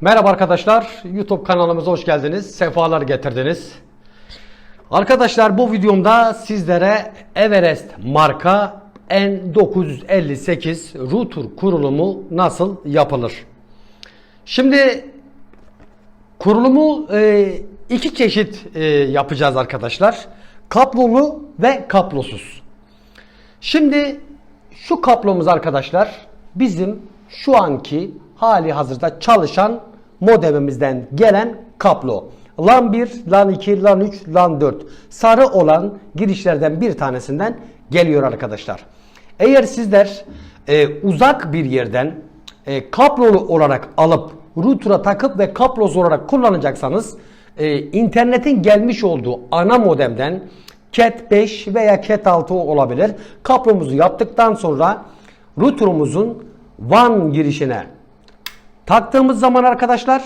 Merhaba arkadaşlar, YouTube kanalımıza hoş geldiniz, sefalar getirdiniz. Arkadaşlar bu videomda sizlere Everest marka N958 router kurulumu nasıl yapılır? Şimdi kurulumu e, iki çeşit e, yapacağız arkadaşlar. Kablolu ve kablosuz. Şimdi şu kablomuz arkadaşlar bizim şu anki hali hazırda çalışan modemimizden gelen kablo. LAN 1, LAN 2, LAN 3, LAN 4 sarı olan girişlerden bir tanesinden geliyor arkadaşlar. Eğer sizler e, uzak bir yerden e, kablolu olarak alıp router'a takıp ve kablosuz olarak kullanacaksanız e, internetin gelmiş olduğu ana modemden Cat 5 veya Cat 6 olabilir. Kablomuzu yaptıktan sonra router'umuzun WAN girişine taktığımız zaman arkadaşlar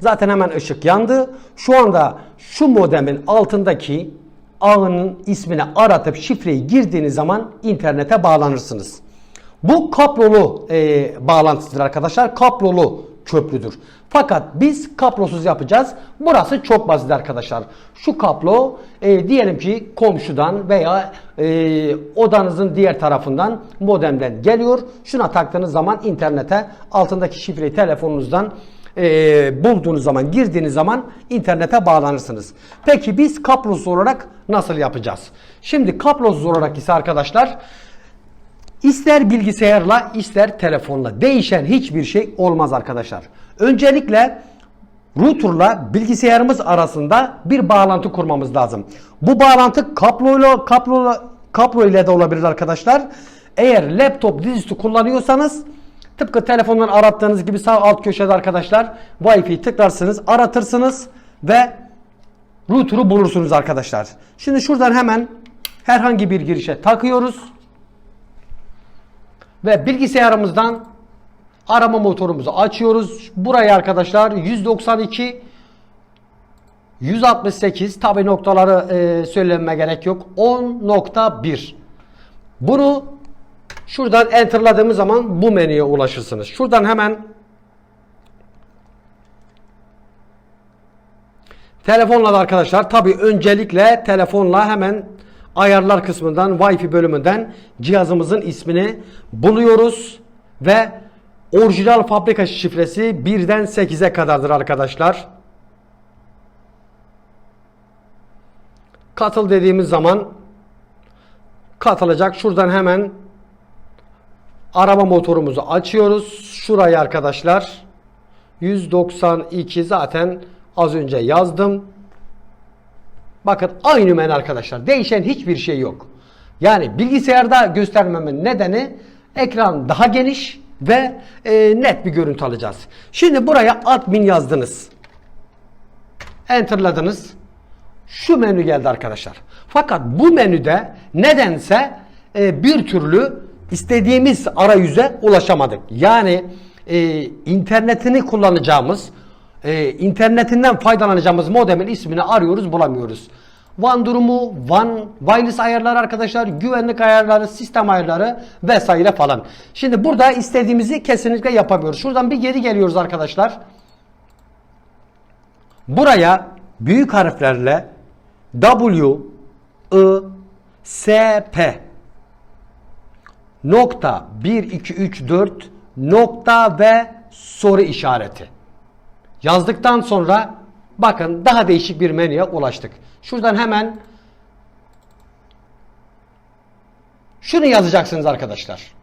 zaten hemen ışık yandı. Şu anda şu modemin altındaki ağının ismini aratıp şifreyi girdiğiniz zaman internete bağlanırsınız. Bu kablolu e, bağlantısıdır arkadaşlar. Kablolu köprüdür. Fakat biz kablosuz yapacağız. Burası çok basit arkadaşlar. Şu kablo e, diyelim ki komşudan veya e, odanızın diğer tarafından modemden geliyor. Şuna taktığınız zaman internete altındaki şifreyi telefonunuzdan e, bulduğunuz zaman girdiğiniz zaman internete bağlanırsınız. Peki biz kablosuz olarak nasıl yapacağız? Şimdi kablosuz olarak ise arkadaşlar İster bilgisayarla ister telefonla değişen hiçbir şey olmaz arkadaşlar. Öncelikle routerla bilgisayarımız arasında bir bağlantı kurmamız lazım. Bu bağlantı kabloyla kablo kablo ile de olabilir arkadaşlar. Eğer laptop dizüstü kullanıyorsanız tıpkı telefondan arattığınız gibi sağ alt köşede arkadaşlar Wi-Fi tıklarsınız, aratırsınız ve router'u bulursunuz arkadaşlar. Şimdi şuradan hemen herhangi bir girişe takıyoruz ve bilgisayarımızdan arama motorumuzu açıyoruz. Buraya arkadaşlar 192 168 tabi noktaları e, söylememe gerek yok. 10.1 Bunu şuradan enterladığımız zaman bu menüye ulaşırsınız. Şuradan hemen telefonla da arkadaşlar tabi öncelikle telefonla hemen ayarlar kısmından Wi-Fi bölümünden cihazımızın ismini buluyoruz ve orijinal fabrika şifresi 1'den 8'e kadardır arkadaşlar. Katıl dediğimiz zaman katılacak. Şuradan hemen arama motorumuzu açıyoruz. Şurayı arkadaşlar 192 zaten az önce yazdım. Bakın aynı men arkadaşlar. Değişen hiçbir şey yok. Yani bilgisayarda göstermemin nedeni ekran daha geniş ve e, net bir görüntü alacağız. Şimdi buraya admin yazdınız. Enterladınız. Şu menü geldi arkadaşlar. Fakat bu menüde nedense e, bir türlü istediğimiz arayüze ulaşamadık. Yani e, internetini kullanacağımız e, internetinden faydalanacağımız modemin ismini arıyoruz bulamıyoruz. WAN durumu, WAN, wireless ayarları arkadaşlar, güvenlik ayarları, sistem ayarları vesaire falan. Şimdi burada istediğimizi kesinlikle yapamıyoruz. Şuradan bir geri geliyoruz arkadaşlar. Buraya büyük harflerle W, I, S, P nokta 1, 2, 3, 4 nokta ve soru işareti. Yazdıktan sonra bakın daha değişik bir menüye ulaştık. Şuradan hemen şunu yazacaksınız arkadaşlar.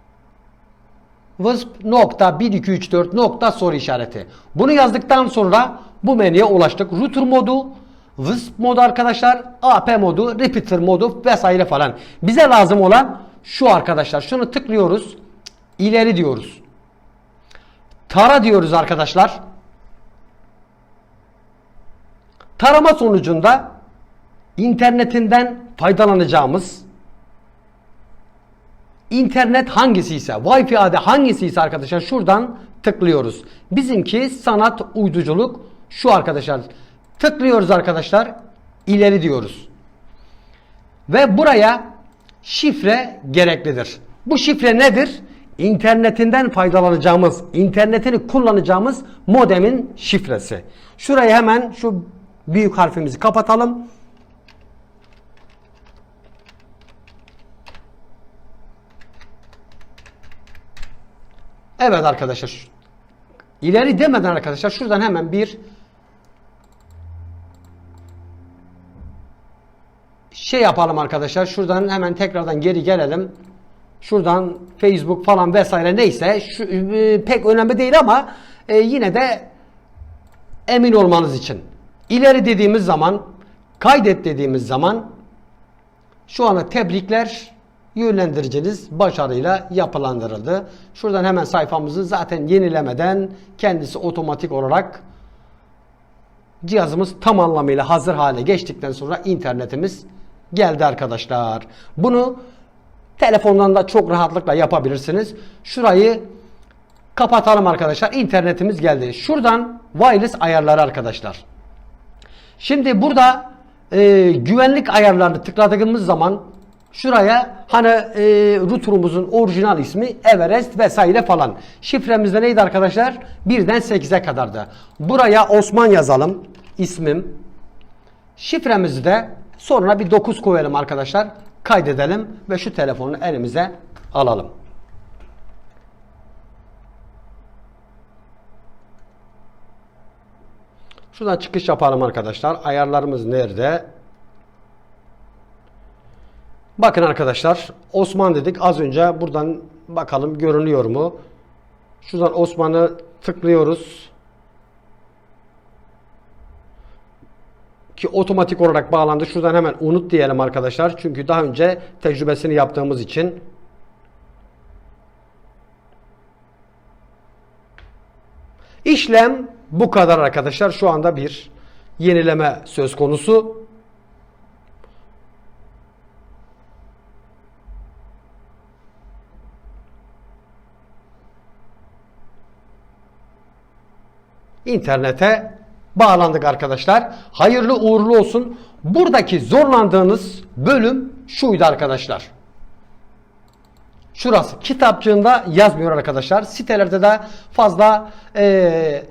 Wisp nokta 1 2 3 4 nokta soru işareti. Bunu yazdıktan sonra bu menüye ulaştık. Router modu, Wisp modu arkadaşlar, AP modu, repeater modu vesaire falan. Bize lazım olan şu arkadaşlar. Şunu tıklıyoruz. İleri diyoruz. Tara diyoruz arkadaşlar. Tarama sonucunda internetinden faydalanacağımız internet hangisi ise Wi-Fi adı hangisi ise arkadaşlar şuradan tıklıyoruz. Bizimki sanat uyduculuk şu arkadaşlar. Tıklıyoruz arkadaşlar. ileri diyoruz. Ve buraya şifre gereklidir. Bu şifre nedir? İnternetinden faydalanacağımız, internetini kullanacağımız modemin şifresi. Şurayı hemen şu büyük harfimizi kapatalım. Evet arkadaşlar. İleri demeden arkadaşlar şuradan hemen bir şey yapalım arkadaşlar. Şuradan hemen tekrardan geri gelelim. Şuradan Facebook falan vesaire neyse şu, e, pek önemli değil ama e, yine de emin olmanız için. İleri dediğimiz zaman kaydet dediğimiz zaman şu anda tebrikler yönlendiriciniz başarıyla yapılandırıldı. Şuradan hemen sayfamızı zaten yenilemeden kendisi otomatik olarak cihazımız tam anlamıyla hazır hale geçtikten sonra internetimiz geldi arkadaşlar. Bunu telefondan da çok rahatlıkla yapabilirsiniz. Şurayı kapatalım arkadaşlar. İnternetimiz geldi. Şuradan wireless ayarları arkadaşlar. Şimdi burada e, güvenlik ayarlarını tıkladığımız zaman şuraya hani e, router'umuzun orijinal ismi Everest vesaire falan. Şifremiz de neydi arkadaşlar? 1'den 8'e kadardı. Buraya Osman yazalım. ismim. Şifremizi de sonra bir 9 koyalım arkadaşlar. Kaydedelim ve şu telefonu elimize alalım. Şuradan çıkış yapalım arkadaşlar. Ayarlarımız nerede? Bakın arkadaşlar Osman dedik. Az önce buradan bakalım görünüyor mu? Şuradan Osman'ı tıklıyoruz. Ki otomatik olarak bağlandı. Şuradan hemen unut diyelim arkadaşlar. Çünkü daha önce tecrübesini yaptığımız için. İşlem bu kadar arkadaşlar. Şu anda bir yenileme söz konusu. İnternete bağlandık arkadaşlar. Hayırlı uğurlu olsun. Buradaki zorlandığınız bölüm şuydu arkadaşlar. Şurası kitapçığında yazmıyor arkadaşlar. Sitelerde de fazla eee,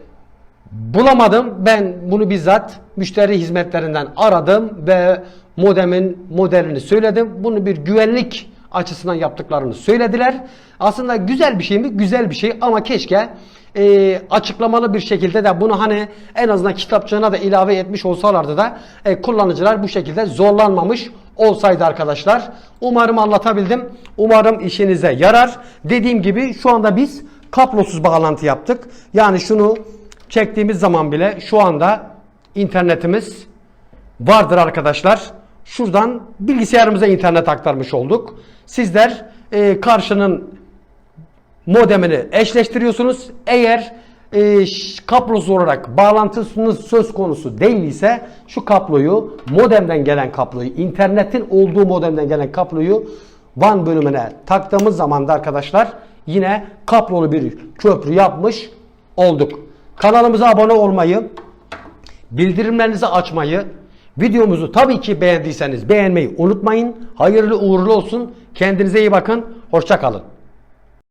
bulamadım. Ben bunu bizzat müşteri hizmetlerinden aradım ve modemin modelini söyledim. Bunu bir güvenlik açısından yaptıklarını söylediler. Aslında güzel bir şey mi? Güzel bir şey ama keşke e, açıklamalı bir şekilde de bunu hani en azından kitapçığına da ilave etmiş olsalardı da e, kullanıcılar bu şekilde zorlanmamış olsaydı arkadaşlar. Umarım anlatabildim. Umarım işinize yarar. Dediğim gibi şu anda biz kablosuz bağlantı yaptık. Yani şunu çektiğimiz zaman bile şu anda internetimiz vardır arkadaşlar. Şuradan bilgisayarımıza internet aktarmış olduk. Sizler e, karşının modemini eşleştiriyorsunuz. Eğer e, kablosuz olarak bağlantısınız söz konusu değil ise şu kabloyu modemden gelen kabloyu internetin olduğu modemden gelen kabloyu WAN bölümüne taktığımız zaman da arkadaşlar yine kablolu bir köprü yapmış olduk. Kanalımıza abone olmayı, bildirimlerinizi açmayı, videomuzu tabii ki beğendiyseniz beğenmeyi unutmayın. Hayırlı uğurlu olsun. Kendinize iyi bakın. Hoşça kalın.